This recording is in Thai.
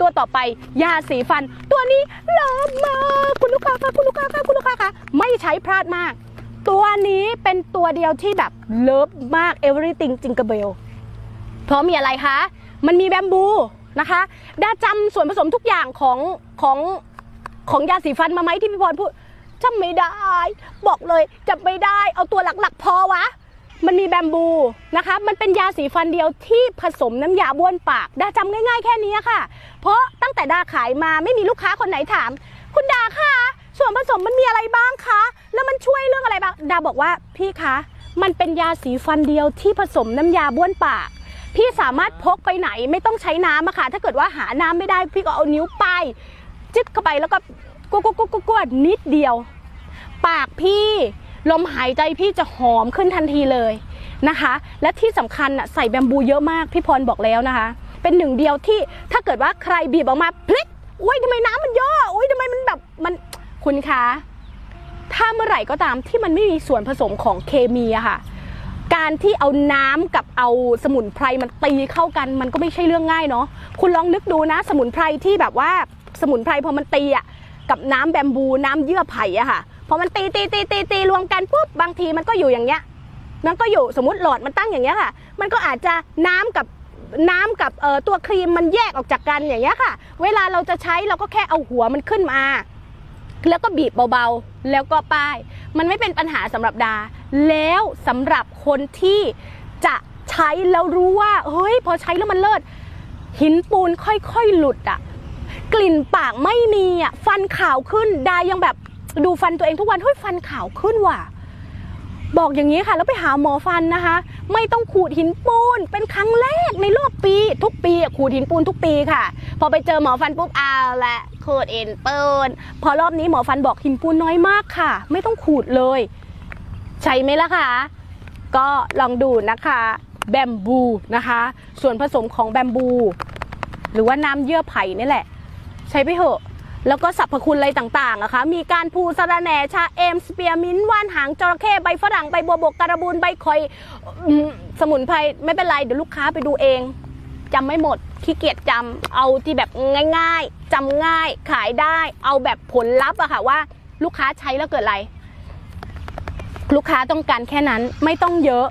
ตัวต่อไปยาสีฟัน ตัวนี้เลิศมากคุณลูกค้าค่ะคุณลูกค้าค่ะคุณลูกค้าค่ะไม่ใช้พลาดมาก ตัวนี้เป็นตัวเดียวที่แบบเลิฟมาก everything jingle bell เพราะมีอะไรคะ มันมีแบมบูนะคะดาจำส่วนผสมทุกอย่างของของของยาสีฟันมาไหมที่พี่พรพูดจำไม่ได้ บอกเลยจำไม่ได้ เอาตัวหลักๆ พอวะ มันมีแบมบูนะคะ มันเป็นยาสีฟันเดียวที่ผสมน้ำยาบ้วนปาก ดาจำง่ายๆแค่นี้ค่ะ แต่ดาขายมาไม่มีลูกค้าคนไหนถาม คุณดาคะส่วนผสมมันมีอะไรบ้างคะ แล้วมันช่วยเรื่องอะไรบ้าง ดาบอกว่าพี่คะ มันเป็นยาสีฟันเดียวที่ผสมน้ำยาบ้วนปาก พี่สามารถพกไปไหนไม่ต้องใช้น้ำอะค่ะ ถ้าเกิดว่าหาน้ำไม่ได้พี่ก็เอานิ้วป้ายจึ๊กเข้าไปแล้วก็กวกวดกวดกวนิดเดียว ปากพี่ลมหายใจพี่จะหอมขึ้นทันทีเลยนะคะ และที่สำคัญน่ะใส่แบมบูเยอะมากพี่พรบอกแล้วนะคะ เป็นหนึ่งเดียวที่ถ้าเกิดว่าใครบีบออกมาพลิกอุ้ยทำไมน้ำมันเยอะอุ้ยทำไมมันแบบมันคุณคะถ้าเมื่อไหร่ก็ตามที่มันไม่มีส่วนผสมของเคมีอะค่ะ การที่เอาน้ำกับเอาสมุนไพรมันตีเข้ากัน มันก็ไม่ใช่เรื่องง่ายเนาะคุณลองนึกดูนะ สมุนไพรที่แบบว่าสมุนไพรพอมันตีอะกับน้ำแบมบูน้ำเยื่อไผ่อะค่ะพอมันตีตีตีตีตีรวมกันปุ๊บบางทีมันก็อยู่อย่างเงี้ยมันก็อยู่สมมติหลอดมันตั้งอย่างเงี้ยค่ะ มันก็อาจจะน้ำกับ น้ำกับเอ่อตัวครีมมันแยกออกจากกันอย่างเงี้ยค่ะ เวลาเราจะใช้เราก็แค่เอาหัวมันขึ้นมา แล้วก็บีบเบาๆ แล้วก็ป้าย มันไม่เป็นปัญหาสำหรับดา แล้วสำหรับคนที่จะใช้แล้วรู้ว่าเฮ้ยพอใช้แล้วมันเลิศหินปูนค่อยๆหลุดอะกลิ่นปากไม่มีอะฟันขาวขึ้นดายังแบบดูฟันตัวเองทุกวันเฮ้ยฟันขาวขึ้นว่ะ บอกอย่างนี้ค่ะ แล้วไปหาหมอฟันนะคะ ไม่ต้องขูดหินปูน เป็นครั้งแรกในรอบปี ทุกปีขูดหินปูนทุกปีค่ะ พอไปเจอหมอฟันปุ๊บเอาละขูดเอ็นปูน พอรอบนี้หมอฟันบอกหินปูนน้อยมากค่ะ ไม่ต้องขูดเลย ใช่ไหมล่ะคะ ก็ลองดูนะคะแบมบูนะคะ ส่วนผสมของแบมบู หรือว่าน้ำเยื่อไผ่นี่แหละ ใช้ไปเถอะ แล้วก็สรรพคุณอะไรต่างๆอะคะ มีการพูสะระแหน่ชาเอมสเปียร์มินท์ว่านหางจระเข้ใบฝรั่งใบบัวบกการะบูนใบคอยอสมุนไพรไม่เป็นไรเดี๋ยวลูกค้าไปดูเองจำไม่หมดขี้เกียจจำเอาที่แบบง่ายๆจำง่ายขายได้ เอาแบบผลลัพธ์อะค่ะว่า ลูกค้าใช้แล้วเกิดอะไร ลูกค้าต้องการแค่นั้นไม่ต้องเยอะ